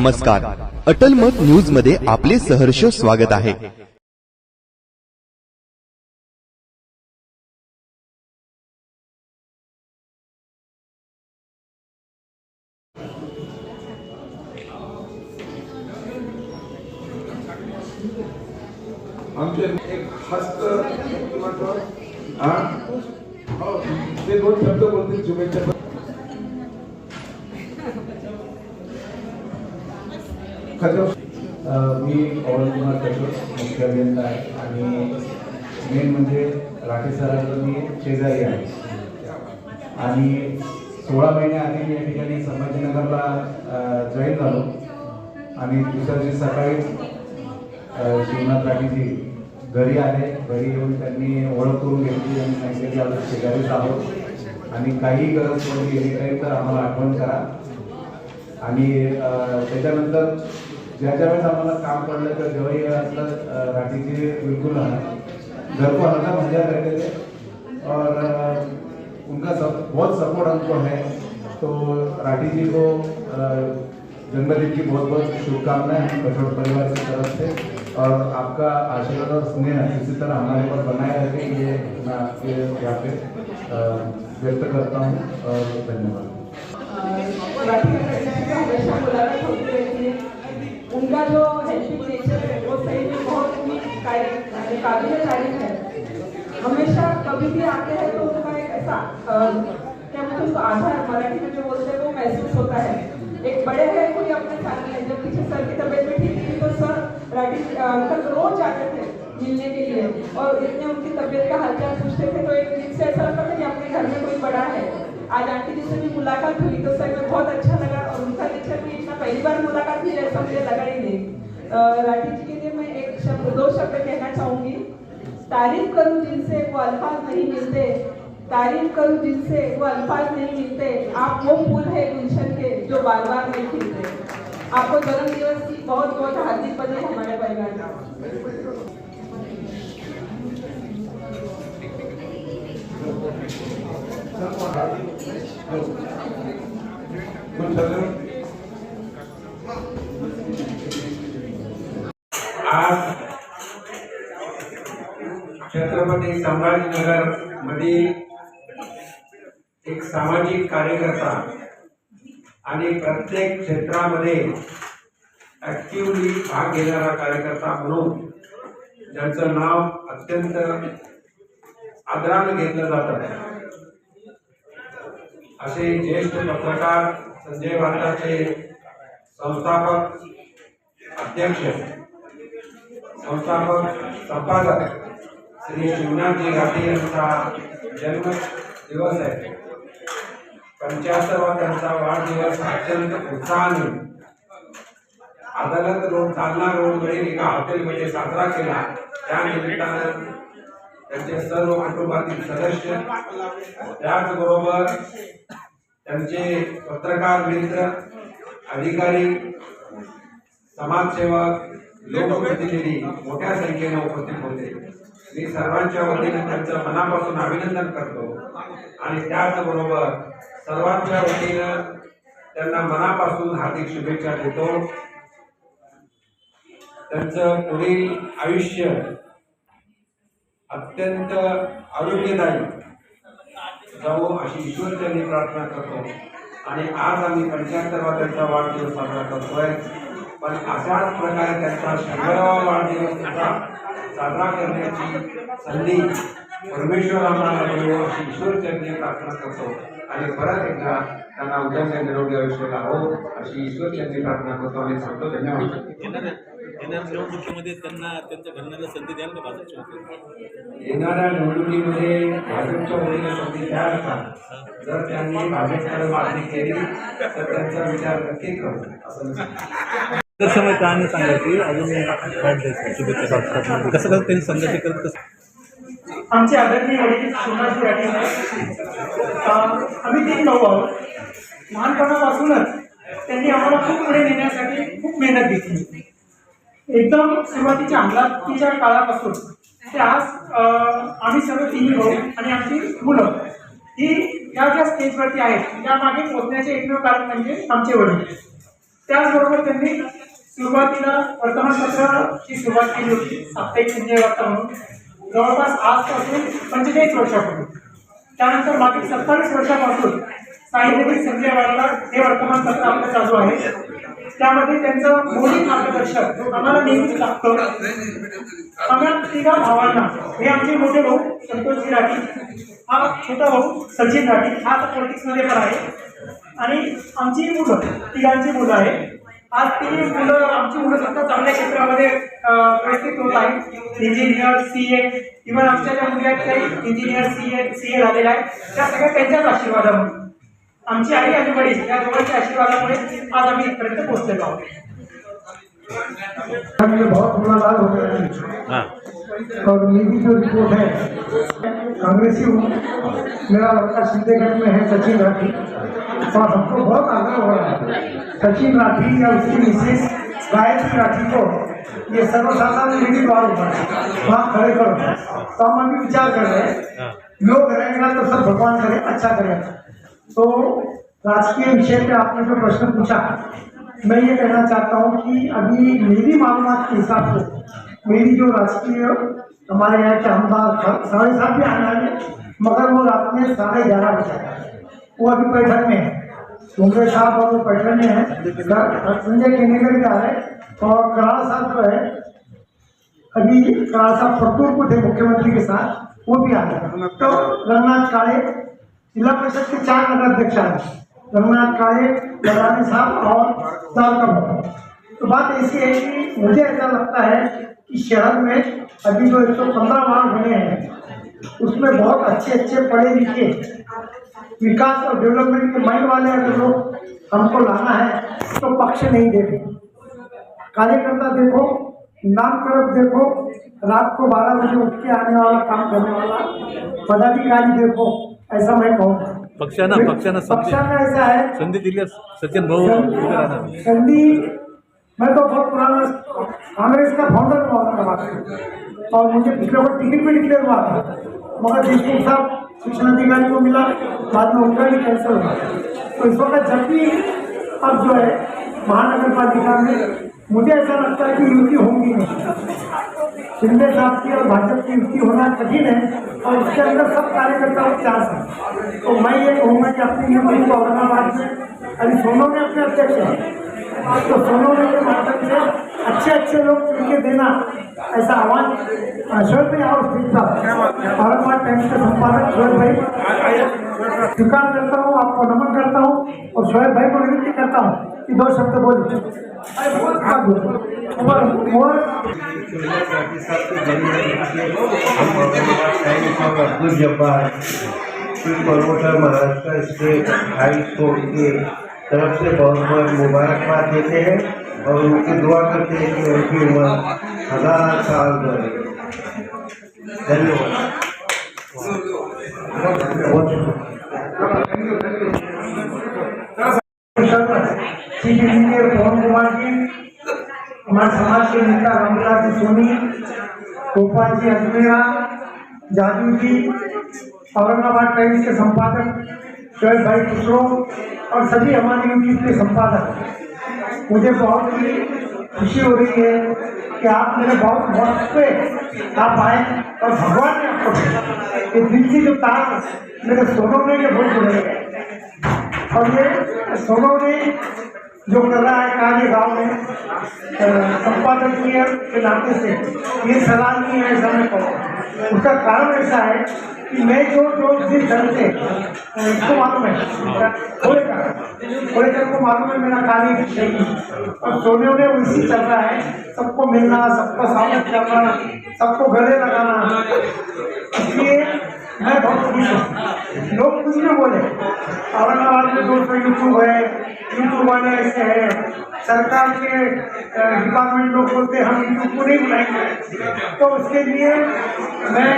नमस्कार. अटल मत न्यूज़ मध्ये आपले सहर्ष स्वागत आहे. हस्त ते दोन शब्द बोलतील हॅलो मी पवन कुमार कशोर मुख्य अभियंता आहे आणि मेन म्हणजे राठी सरांचं मी शेजारी आहे. आणि सोळा महिने आधी मी या ठिकाणी संभाजीनगरला जॉईन झालो. आणि दुसऱ्या दिवशी सकाळी शिवनाथ राठीजी घरी आले. घरी येऊन त्यांनी ओळख करून घेतली आणि सांगितलं की आपण शेजारीच आहोत. आणि काही गरज पडली एनी टाईम तर आम्हाला आठवण करा. आणि त्याच्यानंतर ज्या ज्या वेळेस आम्हाला काम पडलं तर जेव्हाही असलं राठीजी बिलकुल घर को हल्का मज़ा करते थे और उनका सब, बहुत सपोर्ट हमको है. तो राठी जी को जन्मदिन की बहुत बहुत शुभकामनाएँ कठोर परिवार की तरफ़ से। और आपका आशीर्वाद और स्नेह इसी तरह हमारे पर बनाए रखे, ये मैं आपके यहाँ पे व्यक्त करता हूँ, और धन्यवाद। जो नेचर है वो सही में बहुत ही काबिल तारीफ़ है हमेशा कभी भी आते हैं तो उनका एक ऐसा क्या बोलते उसको आधार मराठी में जो बोलते हैं वो महसूस होता है। एक बड़े हैं, कोई अपने साथ में जब पीछे सर की तबीयत में ठीक थी तो सर राठी अंकल रोज आते थे मिलने के लिए। और इतने उनकी तबीयत का हालचाल पूछते थे तो एक दिन से ऐसा लगता था कि अपने घर में कोई बड़ा है। आज आंटी जी से भी मुलाकात हुई तो सर में बहुत अच्छा लगा और उनका नेचर भी इतना पहली बार मुलाकात हुई ऐसा मुझे लगा ही नहीं। राठी जी के लिए मैं एक शब्द, दो शब्द कहना चाहूँगी। तारीफ़ करूँ जिनसे वो अल्फाज नहीं मिलते, तारीफ़ करूँ जिनसे वो अल्फाज नहीं मिलते। आप वो फूल है गुलशन के जो बार बार नहीं खिलते। आपको जन्म दिवस की बहुत बहुत हार्दिक बधाई हमारे परिवार का। दोन शब्द आज छत्रपती संभाजीनगर मधील एक सामाजिक कार्यकर्ता आणि प्रत्येक क्षेत्रामध्ये ऍक्टिव्हली भाग घेणारा कार्यकर्ता म्हणून ज्यांचं नाव अत्यंत आदरानं घेतलं जातं असे ज्येष्ठ पत्रकार संजय वार्ताचे संस्थापक अध्यक्ष संस्थापक संपादक श्री शिवनाथजी राठी यांचा जन्म दिवस आहे. पंच्याहत्तरवा त्यांचा वाढदिवस अत्यंत उत्साहाने. अदालत रोड चालना रोडवरील एका हॉटेलमध्ये साजरा केला. त्या निमित्तानं त्यांचे सर्व कुटुंबातील सदस्य त्याचबरोबर त्यांचे पत्रकार मित्र अधिकारी समाजसेवक लोकप्रतिनिधी मोठ्या संख्येने उपस्थित होते. मी सर्वांच्या वतीने त्यांचं मनापासून अभिनंदन करतो. आणि त्याचबरोबर सर्वांच्या वतीनं त्यांना मनापासून हार्दिक शुभेच्छा देतो. त्यांचं पुढील आयुष्य अत्यंत आरोग्यदायी. जाऊ अशी ईश्वरचरणी प्रार्थना करतो. आणि आज आम्ही पंच्याहत्तरवा त्यांचा वाढदिवस साजरा करतोय. पण अशाच प्रकारे त्यांचा शंभरावा वाढदिवस साजरा करण्याची संधी परमेश्वर आम्हाला मिळो अशी ईश्वरचरणी प्रार्थना करतो. आणि परत एकदा त्यांना उद्या निरोगी आयुष्य लाभो अशी ईश्वरचरणी प्रार्थना करतो. आणि सांगतो धन्यवाद. निवडणुकीमध्ये त्यांना त्यांच्या घराण्याला संधी द्याल का भाजपच्या? येणाऱ्या निवडणुकीमध्ये भाजपच्या वतीने संधी द्याल का? जर त्यांनी भाजपकडे मागणी केली तर त्यांचा विचार नक्की करू. असं मी सांगतो. कहाणी सांगायची. अजून शुभेच्छा कसं कसं त्यांनी संघर्ष करत कसं? आमचे आदरणीय वडील शिवराजी राठी आम्ही तीन भाऊ आहोत. लहानपणापासूनच त्यांनी आम्हाला खूप पुढे नेण्यासाठी खूप मेहनत घेतली. एकदम सुरुवातीच्या अंगातीच्या काळापासून ते आज आम्ही सर्व तिन्ही भाऊ आणि आमची मुलं ही या ज्या स्टेजवरती आहेत त्या मागे एकमेव कारण म्हणजे आमचे वडील. त्याचबरोबर त्यांनी सुरुवातीला वर्तमानपत्राची सुरुवात केली होती साप्ताहिक संजय वार्ता म्हणून. जवळपास आजपासून पंचेचाळीस वर्षापूर्वी. त्यानंतर मागील सत्तावीस वर्षापासून साहित्यिक संजय वार्ता हे वर्तमानपत्र आपलं चालू आहे. त्यामध्ये त्यांचं मौलिक मार्गदर्शन आम्हाला नेहमीच लागतं आम्हाला तिघा भावांना हे आमचे मोठे भाऊ संतोषजी राठी हा छोटा भाऊ सचिन राठी हा आता पॉलिटिक्समध्ये पण आहे. आणि आमची मुलं तिघांची मुलं आहे आज ती मुलं आमची मुलं सुद्धा चांगल्या क्षेत्रामध्ये प्रयत्नित होत आहेत. इंजिनियर सी ए इव्हन आमच्या ज्या मुली आहेत त्या इंजिनियर सी ए सी ए झालेल्या आहेत. त्या सगळ्या त्यांच्याच आशीर्वादामुळे आमची आई आणि वडील या दोघांच्या आशीर्वादामुळे आज आम्ही इथपर्यंत पोहोचलेलो आहोत. और मेरी जो रिपोर्ट है कांग्रेसी हूँ. मेरा लड़का सिद्धेगढ़ में है सचिन राठी. और हमको बहुत आग्रह हो रहा है. सचिन राठी या उसकी मिसेस गायत्री राठी को ये सर्वसाधारण मेरी द्वार ऊपर वहाँ खड़े करो। तो हम अभी विचार कर रहे हैं। लोग रहेगा तो सब भगवान करे अच्छा करेगा तो राजकीय विषय पे आपने जो प्रश्न पूछा मैं ये कहना चाहता हूँ कि अभी मेरी मालूमात के हिसाब से मेरी जो राजकीय हमारे यहाँ के हमदार साढ़े सात भी आने वाले मगर वो रात में साढ़े ग्यारह बजे वो अभी बैठक में है। डोंगरे साहब और वो पैठन में है संजय केनेकर रहे हैं और कराड़ साहब जो है, अभी कराड़ साहब फरतुर थे मुख्यमंत्री के साथ, वो भी आ गए। तो रंगनाथ काले जिला परिषद के चार नगराध्यक्ष आ गए। रंगनाथ काले लड़ानी साहब और भट्ट तो बात ऐसी है कि मुझे ऐसा लगता है कि शहर में अभी जो एक सौ पंद्रह वार्ड बने हैं उसमें बहुत अच्छे अच्छे पढ़े लिखे विकास और डेवलपमेंट के माइंड वाले अगर लोग हमको लाना है तो पक्ष नहीं देते कार्यकर्ता देखो नाम तरफ़ देखो रात को बारह बजे उठ के आने वाला काम करने वाला पदाधिकारी देखो ऐसा मैं कहूँगा पक्षांना पक्षांना पक्षांना ऐसा है। संधी दिली सचिन संधि मैं तो बहुत पुराना कांग्रेस का फाउंडर हुआ औरंगाबाद और मुझे पिछले बार टिकट भी डिक्लेयर हुआ था। मगर देशमुख साहब, शिक्षण अधिकारी को मिला, बाद में उनका भी कैंसिल हुआ। तो इस वक्त जब भी अब जो है, महानगर पालिका में, मुझे ऐसा लगता है कि युति होंगी। नहीं शिंदे साहब की और भाजपा की युक्ति होना कठिन है और उसके अंदर सब कार्यकर्ता चांस है। तो मैं ये कहूँगा कि अपनी यूपी को औरंगाबाद में, अभी सोनू में अपने अध्यक्ष हैं। तो सोनू में माध्यम से अच्छे अच्छे लोग चुन के देना ऐसा आह्वान शोएब भाई और स्पीक साहब औरंगाबाद टाइम्स के संपादक शोएब भाई। स्वीकार करता हूँ, आपको नमन करता हूँ और शोएब भाई को विनती करता हूँ। दो शब्द बोलो। Abdul Jabbar Maharashtra state high court के तरफ़ से बहुत बहुत मुबारकबाद देते हैं और उनकी दुआ करते हैं कि उनकी उम्र हज़ार साल बढ़े धन्यवाद चीफ इंजीनियर पवन कुमार जी। हमारे समाज के नेता रामविलास जी सोनी, गोपाल जी अजमेरा, जादू जी, औरंगाबाद टाइम्स के संपादक शोएब भाई खुसरो और सभी हमारी यूट्यूब के संपादक। मुझे बहुत ही खुशी हो रही है कि आप मेरे बहुत वक्त पे आप आए और भगवान ने आपको। ये दिल की जो तार मेरे सोनों में ये बहुत जुड़े और ये सोनों ने जो कर रहा है कार्य गाँव में अ, संपादकीय के नाते से। ये सलाह नहीं है ऐसा मैं कहूँ। उसका कारण ऐसा है कि मैं जो जो जिस ढंग से इसको मालूम है खोलेकर खोलेकर को मालूम है मेरा कार्य सही और सोने ने उसी चल रहा है सबको मिलना सबको सामने करना सबको गले लगाना। इसलिए मैं बहुत खुश हूँ। लोग कुछ न बोले औरंगाबाद में दो सौ यूट्यूब है यूट्यूब वाले ऐसे हैं, सरकार के डिपार्टमेंट लोग बोलते हैं, हम यूट्यूब को नहीं बुलाएँगे। तो उसके लिए मैं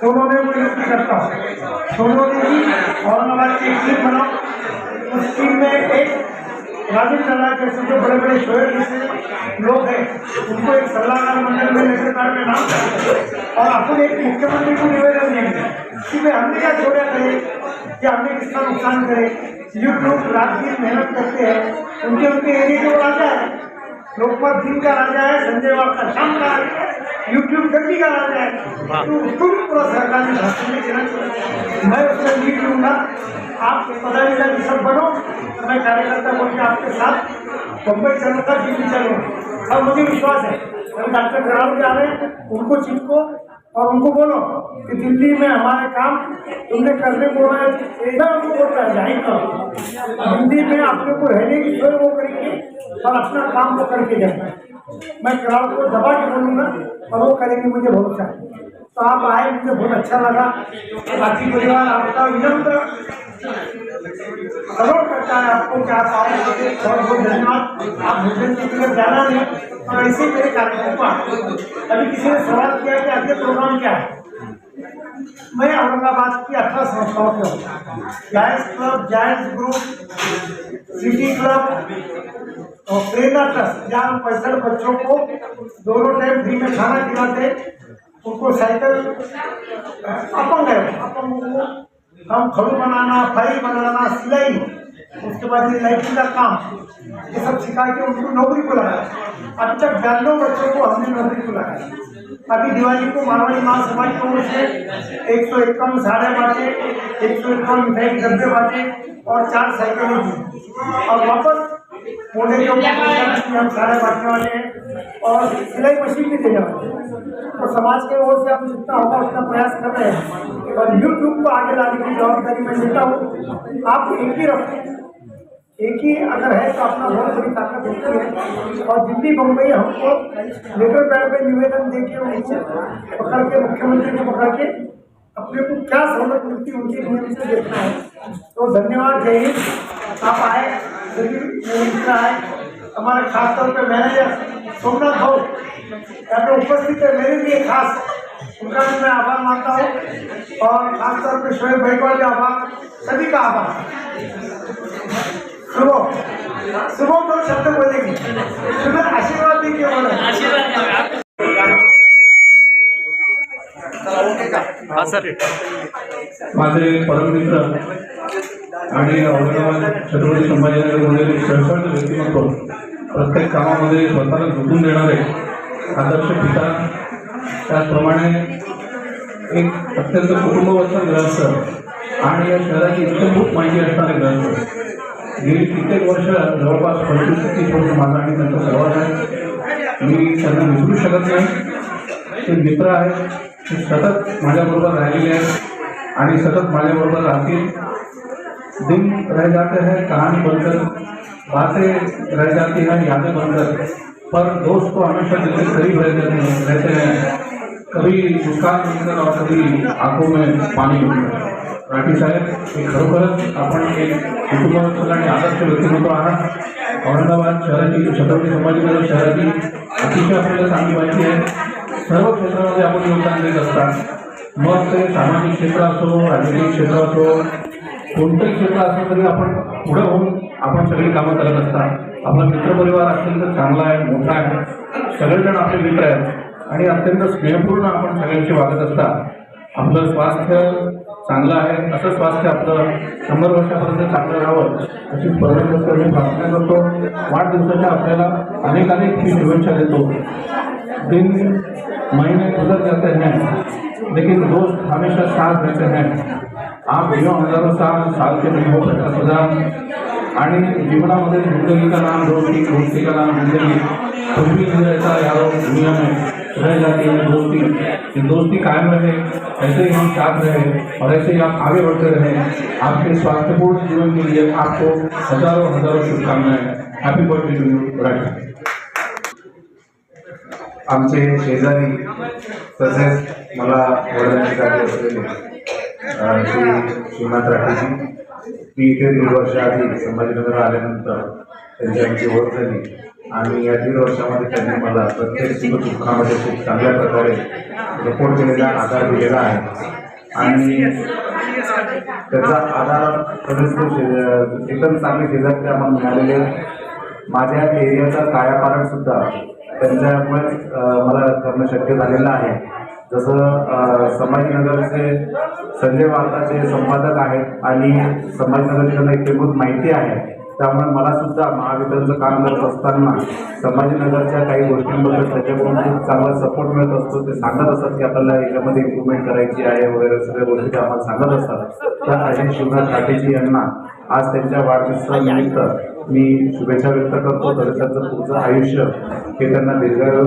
सोनू ने विनती करता हूँ। सोनू ने भी औरंगाबाद की टीम बनाओ। उस टीम में एक राजीव टल्ला जैसे जो बड़े बड़े शोर जैसे लोग हैं, उनको एक सलाहकार मंडल में लेकर में नाम और अपन एक मुख्यमंत्री को निवेदन देंगे। कि भाई हमने क्या छोड़ा करें कि हमने किसका नुकसान करे? यूट्यूब रात दिन मेहनत करते हैं उनके उनके एरिया के राजा है। लोकमत दिन का राजा है संजय वाल का शाम का यूट्यूब गड्डी का राजा है। तो उसको भी पूरा सरकार ने भाषण में देना चाहिए मैं उसमें लीड लूँगा आप पदाधिकारी सब बनो मैं कार्यकर्ता बन के आपके साथ बम्बई चलूँगा दिल्ली चलूँगा। और मुझे विश्वास है अभी डॉक्टर खराब जा रहे हैं, उनको चिपको और उनको बोलो कि दिल्ली में हमारे काम तुमने करने को एकदम उनको बोलता है हिंदी में अपने को रहने की जो वो करेंगे, और अपना काम तो करके जाएँगे। मैं क्राउड को दबा के बोलूँगा, और वो करेंगे मुझे भरोसा। है तो आप आए, मुझे बहुत अच्छा लगा। बाकी परिवार आपका विनम्र सपोर्ट करता है आपको कि आप बहुत बहुत धन्यवाद। आप भोजन की तरफ़ जाना नहीं और ऐसे मेरे कार्यक्रम को अभी किसी ने सवाल किया कि अगले प्रोग्राम क्या है? मैं औरंगाबाद की अठारह संस्थाओं से हूँ। Giants club Giants group city club और प्रेरणा ट्रस्ट जहाँ पैंसठ बच्चों को दोनों टाइम फ्री में खाना खिलाते उनको साइकिल अपंग है अपंग हम खड़ू बनाना, फ़ाइल बनाना, सिलाई। उसके बाद ये लाइटिंग का काम। ये सब सिखा के उनको नौकरी को लगाया अब तक बयानवे बच्चों को हमने नौकरी को लगाया अभी दिवाली को मारवाड़ी माँ समाज की ओर से एक सौ इक्यावन साढ़े बांटे, एक सौ इक्यावन मिठाई डब्बे बांटे और चार साइकिलें और वापस मोटे के हम सारे बांटने वाले हैं और सिलाई मशीन भी देने वाले हैं। तो समाज के ओर से हम जितना होगा उतना प्रयास कर रहे हैं। और यूट्यूब को आगे लाने की जवाबदारी मैं लेता हूँ। आप एक ही रखें एक ही अगर है तो अपना बहुत बड़ी ताकत होती है। और दिल्ली बम्बई हमको लेटर पैड पे निवेदन दे के उनसे पकड़ के मुख्यमंत्री को पकड़ के अपने को क्या सहूलत मिलती है उनके नियम से देखना है। तो धन्यवाद जय हिंद। आप आए। सभी मेरे हमारे खास तौर पे मैनेजर सोमनाथ भाऊ यहाँ पे उपस्थित है मेरे लिए खास। उनका भी मैं आभार मानता हूँ और खास तौर पे शोएब भाई का आभार सभी का आभार। सुबह सुबह तो शब्द बोलेंगे। सुबह आशीर्वाद दी के बोले? हाँ सर। माझे परममित्र आणि औरंगाबाद छत्रपती संभाजीनगरमध्ये सळसळतं व्यक्तिमत्व प्रत्येक कामामध्ये स्वतःला झुकून देणारे आदर्श पिता. त्याचप्रमाणे एक अत्यंत कुटुंबवत्सल ग्रस्त आणि या शहराची इच्छाभूत माहिती असणारे ग्रस्त गेली कित्येक वर्ष जवळपास पंचवीस तीस वर्ष माझा आणि त्यांचा सहवास आहे. मी त्यांना विसरू शकत नाही. ते मित्र आहेत. ते सतत माझ्याबरोबर राहिलेले आहेत. आणि सतत माझ्याबरोबर राहतील. दिन रह जाते हैं, कहानी बनकर, बातें रह जाती हैं, यादें बनकर। पर दोस्त तो हमेशा दिल के करीब रहते हैं रहते हैं, कभी मुस्कान मिलकर और कभी आँखों में पानी मिलकर। राठी साहेब हे खरोखरच आपण एक कुटुंबाचं आणि आदर्श व्यक्तिमत्व आहात औरंगाबाद शहराची छत्रपती संभाजीनगर शहराची अतिशय आपल्याला चांगली माहिती आहे सर्व क्षेत्रामध्ये आपण योगदान देत असतात। मग ते सामाजिक क्षेत्र असो, राजकीय क्षेत्र असो कोणतंही क्षेत्र असलं तरी आपण पुढं होऊन आपण सगळी कामं करत असतात आपला मित्रपरिवार असेल तर चांगला आहे मोठा आहे. सगळेजण आपले मित्र आहेत. आणि अत्यंत स्नेहपूर्ण आपण सगळ्यांशी वागत असतात आपलं स्वास्थ्य चांगलं आहे असं स्वास्थ्य आपलं शंभर वर्षापर्यंत चांगलं राहावं अशी परमेश्वर मी प्रार्थना करतो वाढदिवसाच्या आपल्याला अनेक अनेक मी शुभेच्छा देतो. दिन महीने गुजर जाते हैं लेकिन दोस्त हमेशा साथ रहते हैं आप जीवन हजारो साल साल के नहीं हो पचास हजार आणि जीवनामध्ये जिंदगी का नाम म्हणजे दोस्ती दोस्ती का नाम जिंदगी कुछ भी नहीं रहता यारो दुनिया में रह जाती है दोस्ती ये दोस्ती कायम रहे ऐसे ही हम साथ रहे और ऐसे ही आप आगे बढ़ते रहे। आपके स्वास्थ्यपूर्ण जीवन के लिए आपको हजारों हजारों शुभकामनाएं। Happy birthday to you right आमचे शेजारी तसेच मला वडिलांची गाडी असलेले. श्री श्रीमंत राठेजी मी इथे दीड वर्ष आधी संभाजीनगर आल्यानंतर त्यांची आमची ओळख झाली. आणि या दीड वर्षामध्ये त्यांनी मला प्रत्येक सुख दुःखामध्ये खूप चांगल्या प्रकारे सपोर्ट केलेला आधार दिलेला आहे. आणि त्याचा आधार परंतु एकदम चांगले शेजारी आम्हाला मिळालेले माझ्या एरियाचा कायापालन सुद्धा त्यांच्यामुळे मला करणं शक्य झालेलं आहे. जसं संभाजीनगरचे संजय वार्ताचे संपादक आहेत आणि संभाजीनगरची त्यांना इत्यंभूत माहिती आहे. त्यामुळे मला सुद्धा महावितरणचं काम करत असताना संभाजीनगरच्या काही गोष्टींबद्दल त्याच्याकडून खूप चांगला सपोर्ट मिळत असतो. ते सांगत असतात की आपल्याला याच्यामध्ये इम्प्रुव्हमेंट करायची आहे वगैरे सगळ्या गोष्टी ते आम्हाला सांगत असतात. त्यासाठी शिवराज राठेजी यांना आज त्यांच्या वाढदिवसानिमित्त मी शुभेच्छा व्यक्त करतो. तर त्यांचं पुढचं आयुष्य हे त्यांना दीर्घायू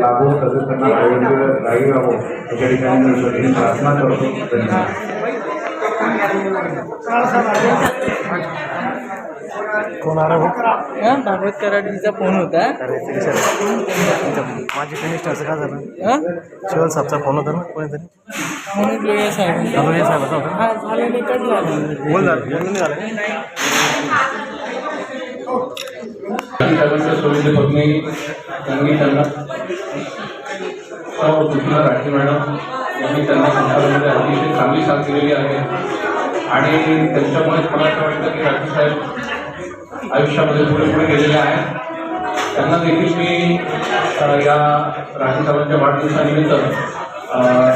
लाभो तसेच त्यांना आरोग्य राही राहो याच्या ठिकाणी मी ईश्वराची प्रार्थना करतो. धन्यवाद. भागवत कराडीचा फ़ोन होता. माझी झालं? शिवल साहेबचा फ़ोन होता ना कोणीतरी? म्हणून साहेब. साहेबाचा होता. हा बोल झालं. बोलणं नाही झालं पत्नी यांनी त्यांना कृष्णा राठी मॅडम यांनी त्यांना संसारामध्ये अतिशय चांगली साथ दिलेली आहे. आणि त्यांच्यामुळे मला असं वाटतं की राठी साहेब आयुष्यामध्ये पुढे पुढे गेलेले आहेत. त्यांना देखील मी या राठी साहेबांच्या वाढदिवसानिमित्त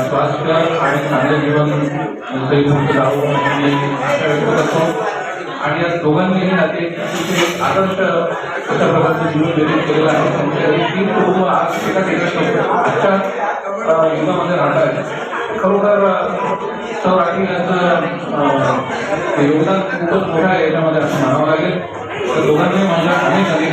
स्वास्थ्य आणि चांगलं जीवन यांचंही खूप आणि आशा व्यक्त करतो. आणि या दोघांनीही नाते आदर्श अशा प्रकारचं जीवन निर्मित केलेलं आहे. त्यांच्या तीन कुटुंब आज एका ठिकाणी आजच्या युगामध्ये राहणार आहे. खरोखर सौ राठी यांचं योगदान खूपच मोठं आहे याच्यामध्ये असं म्हणावं लागेल. तर दोघांनी माझ्या अनेक अनेक